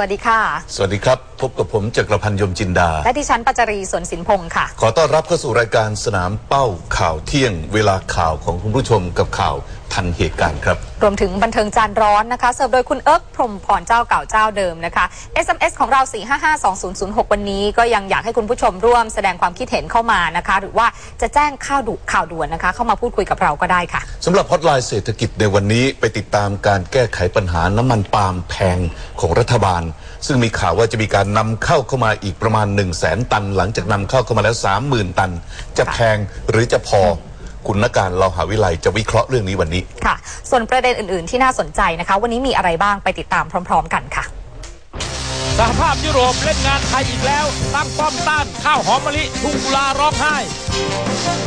วัสดีค่ะ สวัสดีครับ พบกับผมจักรพันธ์ยมจินดา และดิฉันปัจจรีสวนสินพงศ์ค่ะ ขอต้อนรับเข้าสู่รายการสนามเป้าข่าวเที่ยง เวลาข่าวของคุณผู้ชมกับข่าว ทันเหตุการณ์ครับ รวมถึงบันเทิงจานร้อนนะคะ เสิร์ฟโดยคุณเอิร์กพรหมพรเจ้าเก่าเจ้าเดิมนะคะ SMS ของเรา 4552006 วันนี้ ก็ยังอยากให้คุณผู้ชมร่วมแสดงความคิดเห็นเข้ามานะคะ หรือว่าจะแจ้งข่าวดุข่าวด่วนนะคะ เข้ามาพูดคุยกับเราก็ได้ค่ะสำหรับฮอตไลน์เศรษฐกิจในวันนี้ไปติดตามการแก้ไขปัญหาน้ำมันปาล์มแพงของรัฐบาล ซึ่งมีข่าวว่าจะมีการนำเข้าเข้ามาอีกประมาณ 1 0 0 0 0แสนตัน หลังจากนำเข้าเข้ามาแล้ว 30,000 ตัน จะแพงหรือจะพอ คุณนักการเราหาวิไลจะวิเคราะห์เรื่องนี้วันนี้ ค่ะ ส่วนประเด็นอื่น ๆ ที่น่าสนใจนะคะ วันนี้มีอะไรบ้างไปติดตามพร้อม ๆ กันค่ะ สหภาพยุโรปเล่นงานไทยอีกแล้ว ตั้งป้อมต้านข้าวหอมมะลิทุ่งกุลาร้องไห้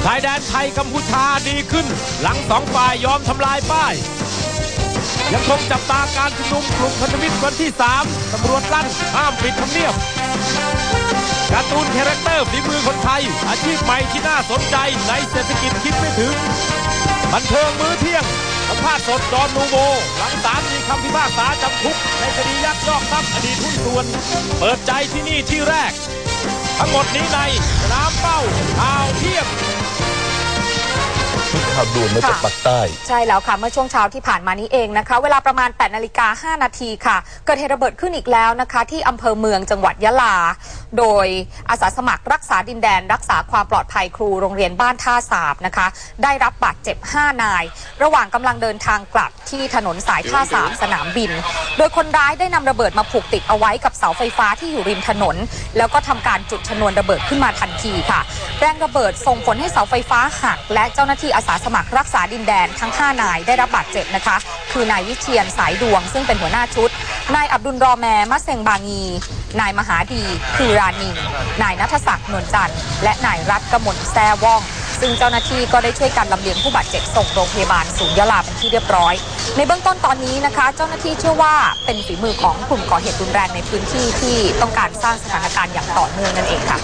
ชายแดนไทยกัมพูชาดีขึ้น หลังสองฝ่ายยอมทำลายป้ายยังคงจับตาการชุมนุมกลุ่มพันธมิตรวันที่ 3 ตำรวจลั่นห้ามปิดทำเนียบ การ์ตูนคาแรคเตอร์ฝีมือคนไทย อาชีพใหม่ที่น่าสนใจในเศรษฐกิจคิดไม่ถึง บันเทิงมื้อเที่ยงสัมภาษณ์สดดอนนูโวหลังศาลมีคำพิพากษาจำคุก ในคดียักยอกทรัพย์อดีตหุ้นส่วน เปิดใจที่นี่ที่แรก ทั้งหมดนี้ในน้ำเป้าข่าวเที่ยง มีข่าวด่วนมาจากปากใต้ ใช่แล้วค่ะ เมื่อช่วงเช้าที่ผ่านมานี้เองนะคะ เวลาประมาณ8นาฬิกา5นาทีค่ะ เกิดเหตุระเบิดขึ้นอีกแล้วนะคะ ที่อำเภอเมืองจังหวัดยะลา โดยอาสาสมัครรักษาดินแดน รักษาความปลอดภัยครูโรงเรียนบ้านท่าสาบนะคะ ได้รับบาดเจ็บ 5 นาย ระหว่างกำลังเดินทางกลับที่ถนนสายท่าสาบสนามบิน โดยคนร้ายได้นำระเบิดมาผูกติดเอาไว้กับเสาไฟฟ้าที่อยู่ริมถนน แล้วก็ทำการจุดชนวนระเบิดขึ้นมาทันทีค่ะ แรงระเบิดส่งผลให้เสาไฟฟ้าหักและเจ้าหน้าที่อาสาสมัครรักษาดินแดนทั้ง 5 นายได้รับบาดเจ็บนะคะ คือนายวิเชียนสายดวง ซึ่งเป็นหัวหน้าชุด นายอับดุลรอแมมะเซงบางี นายมหาดี คือรานิงนายนัทศักดิ์นวลจันทร์และนายรัฐกมลแซ่ว่องซึ่งเจ้าหน้าที่ก็ได้ช่วยกันลำเลียงผู้บาดเจ็บส่งโรงพยาบาลศูนย์ยะลาเป็นที่เรียบร้อย ในเบื้องต้นตอนนี้นะคะ เจ้าหน้าที่เชื่อว่าเป็นฝีมือของกลุ่มก่อเหตุรุนแรงในพื้นที่ที่ต้องการสร้างสถานการณ์อย่างต่อเนื่องนั่นเองค่ะ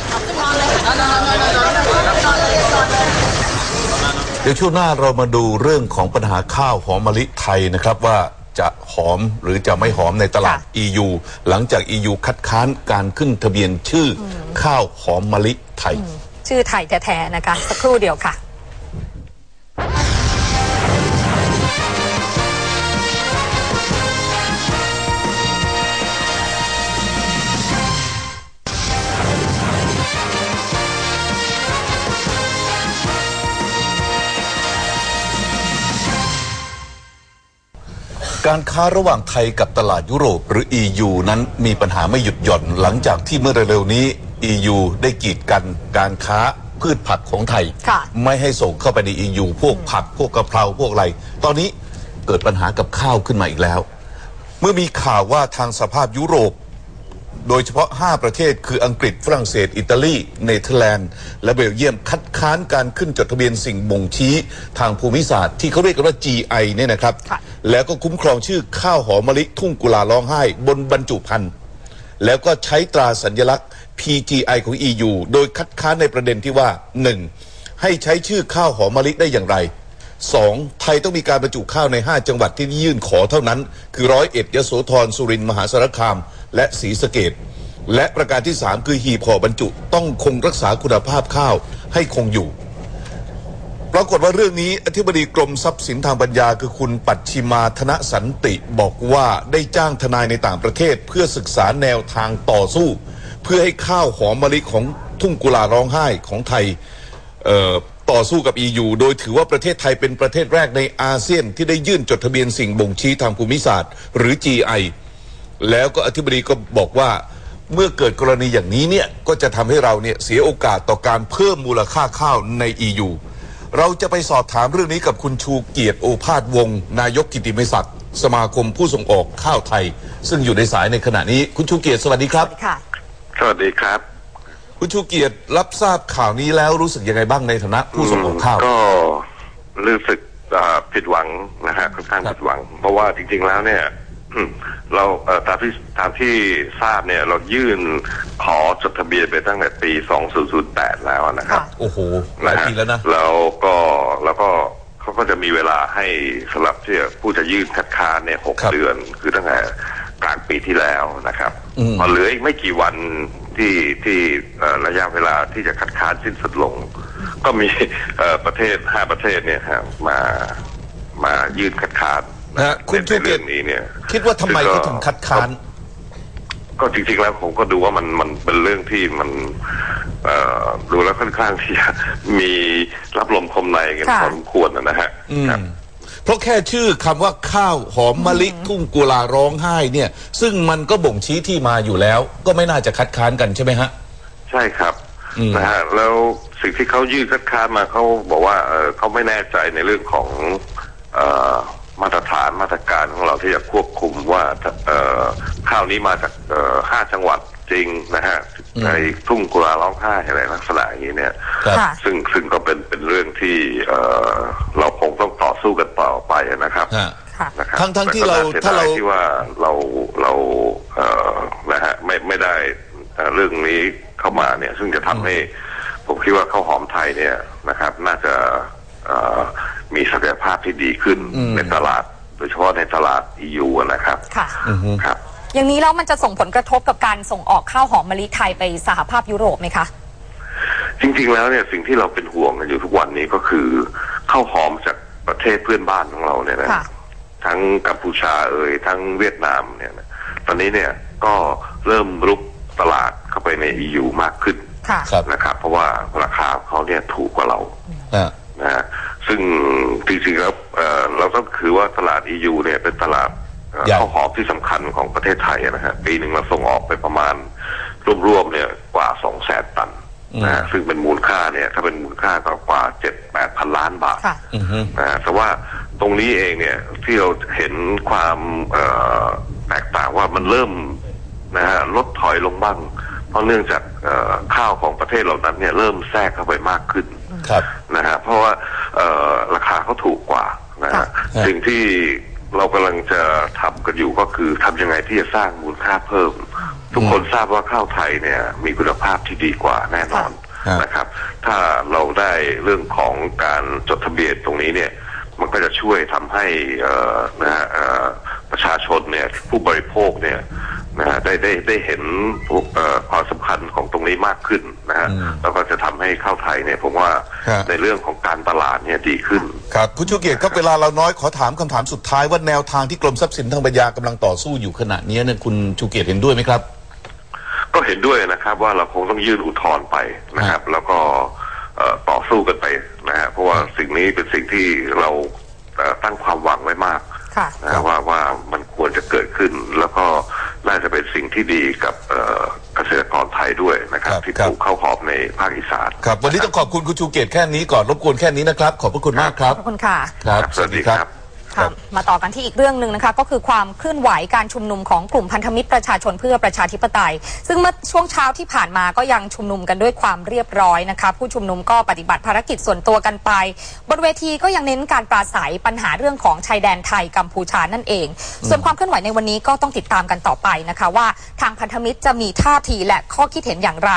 ดี๋ยวช่วงหน้าเรามาดูเรื่องของปัญหาข้าวหอมมะลิไทยนะครับว่าจะหอมหรือจะไม่หอมในตลาดค่ะ EU หลังจาก EU คัดค้านการขึ้นทะเบียนชื่ออข้าวหอมมะลิไทย ชื่อไทยแท้ๆนะคะ สักครู่เดียวค่ะ การค้าระหว่างไทยกับตลาดยุโรปหรือ EU นั้นมีปัญหาไม่หยุดหย่อนหลังจากที่เมื่อเร็วๆนี้ EU ได้กีดกันการค้าพืชผักของไทยค่ะไม่ให้ส่งเข้าไปใน EU พวกผักพวกกะเพราพวกอะไร ตอนนี้เกิดปัญหากับข้าวขึ้นมาอีกแล้ว เมื่อมีข่าวว่าทางสภาพยุโรป โดยเฉพาะ 5 ประเทศ คืออังกฤษฝรั่งเศส อิตาลีเนเธอร์แลนด์ และเบลเยียมคัดค้านการขึ้นจดทะเบียนสิ่งบ่งชี้ทางภูมิศาสตร์ที่เขาเรียกกันว่า GI เนี่ยนะครับค่ะ แล้วก็คุ้มครองชื่อข้าวหอมมะลิทุ่งกุลาร้องไห้ บนบรรจุภัณฑ์แล้วก็ใช้ตราสัญลักษณ์ PGI ของ EU โดยคัดค้านในประเด็นที่ว่า 1. ให้ใช้ชื่อข้าวหอมมะลิได้อย่างไร 2. ไทยต้องมีการบรรจุข้าวใน 5 จังหวัดที่ยื่นขอเท่านั้น คือร้อยเอ็ดยโสธรสุรินทร์มหาสารคาม และศรีสะเกดและประการที่ 3 คือหีบห่อบรรจุ ต้องคงรักษาคุณภาพข้าวให้คงอยู่ รากฏว่าเรื่องนี้อธิบดีกรมทรัพย์สินทางปัญญาคือคุณปัชชิมาธนสันติบอกว่าได้จ้างทนายในต่างประเทศ เพื่อศึกษาแนวทางต่อสู้ เพื่อให้ข้าวหอมมะลิของทุ่งกุลาร้องไห้ของไทยต่อสู้กับ EU โดยถือว่าประเทศไทยเป็นประเทศแรกในอาเซียน ที่ได้ยื่นจดทะเบียนสิ่งบ่งชี้ทางภูมิศาสตร์ หรือ GI แล้วก็อธิบดีก็บอกว่าเมื่อเกิดกรณีอย่างนี้เนี่ยก็จะทำให้เราเนี่ยเสียโอกาสต่อการเพิ่มมูลค่าข้าวใน EU เราจะไปสอบถามเรื่องนี้กับคุณชูเกียรติโอภาสวงศ์นายกกิติมศักดิ์สมาคมผู้ส่งออกข้าวไทย ซึ่งอยู่ในสายในขณะนี้คุณชูเกียรติสวัสดีครับ ค่ะ สวัสดีครับ คุณชูเกียรติรับทราบข่าวนี้แล้วรู้สึกยังไงบ้างในฐานะผู้ส่งออกข้าวก็รู้สึกอ่าผิดหวังนะฮะค่อนข้างครับผิดหวัง เพราะว่าจริง ๆ แล้วเนี่ยอืม เราเอ่อตามที่ตามที่ทราบเนี่ย เรายื่นขอจดทะเบียนไปตั้งแต่ปี 2008 แล้วนะครับ โอ้โหหลายปีแล้วนะแล้วก็แล้วก็เขาก็จะมีเวลาให้สำหรับที่ผู้จะยื่นคัดค้านเนี่ยหกครับเดือน คือตั้งแต่กลางปีที่แล้วนะครับอืมพอเหลืออีกไม่กี่วันที่ที่เอ่อระยะเวลาที่จะคัดค้านสิ้นสุดลง ก็มีเอ่อประเทศห้าประเทศเนี่ยฮะมามายื่นคัดค้านนะ ฮะคุณในชูเกียรติเรื่องนี้เนี่ยคิดว่าทำไมเขาถึงคัดค้าน ก็จริงๆแล้วผมก็ดูว่ามันมันเป็นเรื่องที่มันเอ่อดูแล้วค่อนข้างที่จะมีรับลมคมในกันค่ะ พอสมควรนะฮะอืมครับ เพราะแค่ชื่อคำว่าข้าวหอมมะลิทุ่งกุลาร้องไห้เนี่ย ซึ่งมันก็บ่งชี้ที่มาอยู่แล้ว ก็ไม่น่าจะคัดค้านกันใช่ไหมฮะ ใช่ครับอืมนะฮะแล้วสิ่งที่เขายื่นคัดค้านมาเขาบอกว่าเออเขาไม่แน่ใจในเรื่องของเออ มาตรฐานมาตรการของเราที่จะควบคุมว่าเออข้าวนี้มาจากเอ่อห้าจังหวัดจริงนะฮะในทุ่งกุลาร้องไห้อะไรลักษณะอย่างนี้เนี่ยครับค่ะซึ่งซึ่งก็เป็นเป็นเรื่องที่เอ่อเราคงต้องต่อสู้กันต่อไปนะครับฮะค่ะนะครับทั้งทั้งที่แต่ก็เราน่สียดยถ้าเราที่ว่าเราเราเอ่อนะฮะไม่ไม่ได้เอ่อเรื่องนี้เข้ามาเนี่ย ซึ่งจะทำให้ ผมคิดว่าข้าวหอมไทยเนี่ยนะครับ น่าจะเอ่อ มีศักยภาพที่ดีขึ้นอืม ในตลาด โดยเฉพาะในตลาด EU นะครับค่ะ อือฮึครับ อย่างนี้แล้วมันจะส่งผลกระทบกับการส่งออกข้าวหอมมะลิไทยไปสหภาพยุโรปไหมคะ จริงๆ แล้วเนี่ยสิ่งที่เราเป็นห่วงกันอยู่ทุกวันนี้ก็คือข้าวหอมจากประเทศเพื่อนบ้านของเราเนี่ยนะค่ะ ทั้งกัมพูชาเอ่ยทั้งเวียดนามเนี่ยนะตอนนี้เนี่ยก็เริ่มรุกตลาดเข้าไปใน EU มากขึ้นค่ะ ครับนะครับ เพราะว่าราคาเขาเนี่ยถูกกว่าเรา ฮะ นะฮะซึ่งจริงๆแล้วเอ่อเราต้องคือว่าตลาด EU เนี่ยเป็นตลาดเอ่อใหญ่ข้าวหอมที่สำคัญของประเทศไทยนะฮะปีหนึ่งเราส่งออกไปประมาณรวมๆเนี่ยกว่าสองแสนตันนะฮะซึ่งเป็นมูลค่าเนี่ย ถ้าเป็นมูลค่าก็กว่าเจ็ดแปดพันล้านบาทค่ะอือฮึนะฮะแต่ว่าตรงนี้เองเนี่ยที่เราเห็นความเอ่อแตกต่างว่ามันเริ่มนะฮะลดถอยลงบ้าง เพราะเนื่องจากเอ่อข้าวของประเทศเหล่านั้นเนี่ยเริ่มแทรกเข้าไปมากขึ้น ครับนะฮะเพราะว่าเอ่อราคาเขาถูกกว่านะค่ะฮะสิ่งที่เรากำลังจะทำกันอยู่ก็คือทำยังไงที่จะสร้างมูลค่าเพิ่ม ทุกคนทราบว่าข้าวไทยเนี่ย มีคุณภาพที่ดีกว่าแน่นอนค่ะนะครับ ถ้าเราได้เรื่องของการจดทะเบียนตรงนี้เนี่ย มันก็จะช่วยทำให้เอ่อนะฮะเอ่อประชาชนเนี่ยผู้บริโภคเนี่ย นะฮะได้ได้ได้เห็นเอ่อความสำคัญของตรงนี้มากขึ้นนะฮะอืมแล้วก็จะทำให้ข้าวไทยเนี่ยผมว่าครับในเรื่องของการตลาดเนี่ยดีขึ้น ครับคุณชูเกียรติครับเวลาเราน้อยขอถามคำถามสุดท้ายว่าแนวทางที่กรมทรัพย์สินทางปัญญากำลังต่อสู้อยู่ขณะนี้เนี่ยคุณชูเกียรติเห็นด้วยไหมครับ ก็เห็นด้วยนะครับว่าเราคงต้องยื่นอุทธรณ์ไปนะครับ แล้วก็เอ่อต่อสู้กันไปนะฮะเพราะว่าสิ่งนี้เป็นสิ่งที่เราเอ่อตั้งความหวังไว้มากค่ะนะฮะว่าว่ามันควรจะเกิดขึ้นแล้วก็ น่าจะเป็นสิ่งที่ดีกับเอ่อเกษตรกรไทยด้วยนะครับครับที่ครับปลูกข้าวหอมในภาคอีสานครับวันนี้ต้องขอบคุณคุณชูเกียรติแค่นี้ก่อนรบกวนแค่นี้นะครับ ขอบพระคุณมากครับขอบคุณค่ะครับ สวัสดีครับ ค่ะ มาต่อกันที่อีกเรื่องหนึ่งนะคะก็คือความเคลื่อนไหวการชุมนุมของกลุ่มพันธมิตรประชาชนเพื่อประชาธิปไตย ซึ่งเมื่อช่วงเช้าที่ผ่านมาก็ยังชุมนุมกันด้วยความเรียบร้อยนะคะผู้ชุมนุมก็ปฏิบัติภารกิจส่วนตัวกันไป บนเวทีก็ยังเน้นการปราศัยปัญหาเรื่องของชายแดนไทยกัมพูชานั่นเอง ส่วนความเคลื่อนไหวในวันนี้ก็ต้องติดตามกันต่อไปนะคะว่าทางพันธมิตรจะมีท่าทีและข้อคิดเห็นอย่างไร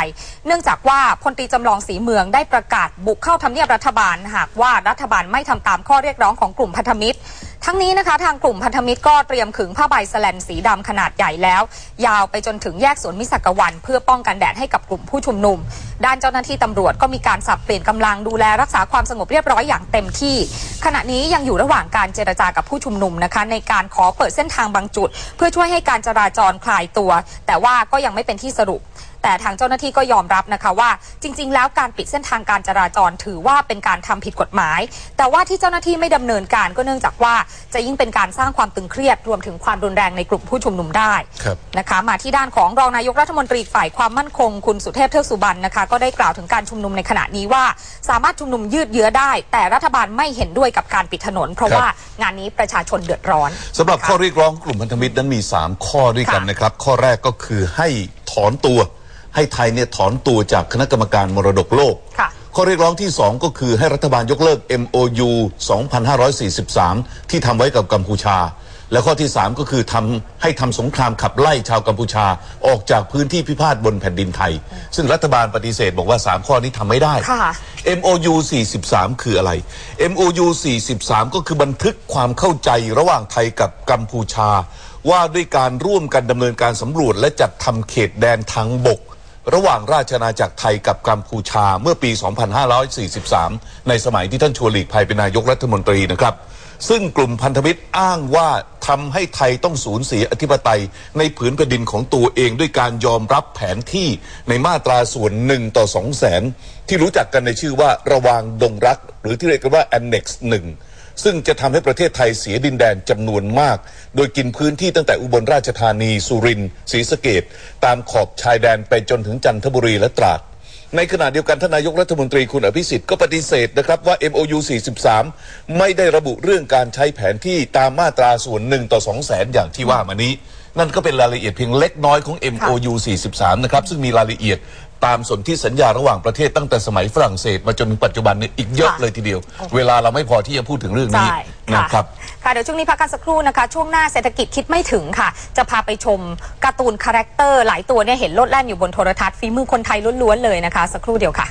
เนื่องจากว่าพลตรีจำลองศรีเมืองได้ประกาศบุกเข้าทำเนียบรัฐบาล หากว่ารัฐบาลไม่ทำตามข้อเรียกร้องของกลุ่มพันธมิตร ทั้งนี้นะคะทางกลุ่มพันธมิตรก็เตรียมขึงผ้าใบสแลนสีดำขนาดใหญ่แล้ว ยาวไปจนถึงแยกสวนมิสักวันเพื่อป้องกันแดดให้กับกลุ่มผู้ชุมนุม ด้านเจ้าหน้าที่ตำรวจก็มีการสับเปลี่ยนกำลังดูแลรักษาความสงบเรียบร้อยอย่างเต็มที่ ขณะนี้ยังอยู่ระหว่างการเจรจากับผู้ชุมนุมนะคะ ในการขอเปิดเส้นทางบางจุด เพื่อช่วยให้การจราจรคลายตัว แต่ว่าก็ยังไม่เป็นที่สรุป แต่ทางเจ้าหน้าที่ก็ยอมรับนะคะว่า จริง ๆ แล้วการปิดเส้นทางการจราจรถือว่าเป็นการทำผิดกฎหมาย แต่ว่าที่เจ้าหน้าที่ไม่ดำเนินการก็เนื่องจากว่าจะยิ่งเป็นการสร้างความตึงเครียดรวมถึงความรุนแรงในกลุ่มผู้ชุมนุมได้ครับนะคะ มาที่ด้านของรองนายกรัฐมนตรีฝ่ายความมั่นคง คุณสุเทพเทือกสุบรรณนะคะก็ได้กล่าวถึงการชุมนุมในขณะนี้ว่า สามารถชุมนุมยืดเยื้อได้ แต่รัฐบาลไม่เห็นด้วยกับการปิดถนน เพราะครับว่างานนี้ประชาชนเดือดร้อนสำหรับนะคะข้อเรียกร้องของกลุ่มพันธมิตรนั้นมี 3 ข้อด้วยกันค่ะนะครับ ข้อแรกก็คือให้ถอนตัว ให้ไทยเนี่ยถอนตัวจากคณะกรรมการมรดกโลก ค่ะ ข้อเรียกร้องที่ 2 ก็คือให้รัฐบาลยกเลิก MOU 2543 ที่ทำไว้กับกัมพูชา แล้วข้อที่ 3 ก็คือทำให้ทำสงครามขับไล่ชาวกัมพูชาออกจากพื้นที่พิพาทบนแผ่นดินไทย ซึ่งรัฐบาลปฏิเสธบอกว่า 3 ข้อนี้ทำไม่ได้ ค่ะ MOU 43 คืออะไร MOU 43 ก็คือบันทึกความเข้าใจระหว่างไทยกับกัมพูชา ว่าด้วยการร่วมกันดำเนินการสำรวจและจัดทำเขตแดนทางบก ระหว่างราชอาณาจักรไทยกับกัมพูชาเมื่อปี 2543 ในสมัยที่ท่านชวนหลีกภัยเป็นนายกรัฐมนตรีนะครับ ซึ่งกลุ่มพันธมิตรอ้างว่าทำให้ไทยต้องสูญเสียอธิปไตย ในผืนแผ่นดินของตัวเองด้วยการยอมรับแผนที่ในมาตราส่วนหนึ่งต่อสองแสนที่รู้จักกันในชื่อว่าระวางดงรัก หรือที่เรียกกันว่า Annex 1 ซึ่งจะทำให้ประเทศไทยเสียดินแดนจำนวนมาก โดยกินพื้นที่ตั้งแต่อุบลราชธานี สุรินทร์ศรีสะเกดตามขอบชายแดนไปจนถึงจันทบุรีและตราดในขณะเดียวกันท่านนายกรัฐมนตรีคุณอภิสิทธิ์ก็ปฏิเสธนะครับว่า MOU 43 ไม่ได้ระบุเรื่องการใช้แผนที่ตามมาตราส่วนหนึ่งต่อ2แสนอย่างที่ว่ามานี้ นั่นก็เป็นรายละเอียดเพียงเล็กน้อยของ MOU 43 นะครับ ซึ่งมีรายละเอียดตามสนธิสัญญาระหว่างประเทศตั้งแต่สมัยฝรั่งเศสมาจนถึงปัจจุบันเนี่ยอีกเยอะค่ะเลยทีเดียว เวลาเราไม่พอที่จะพูดถึงเรื่องนี้ใช่นะครับ ค่ะเดี๋ยวช่วงนี้พักกันสักครู่นะคะ ช่วงหน้าเศรษฐกิจคิดไม่ถึงค่ะ จะพาไปชมการ์ตูนคาแรคเตอร์หลายตัวเนี่ยเห็นโลดแล่นอยู่บนโทรทัศน์ฝีมือคนไทยล้วนๆเลยนะคะ สักครู่เดียวค่ะ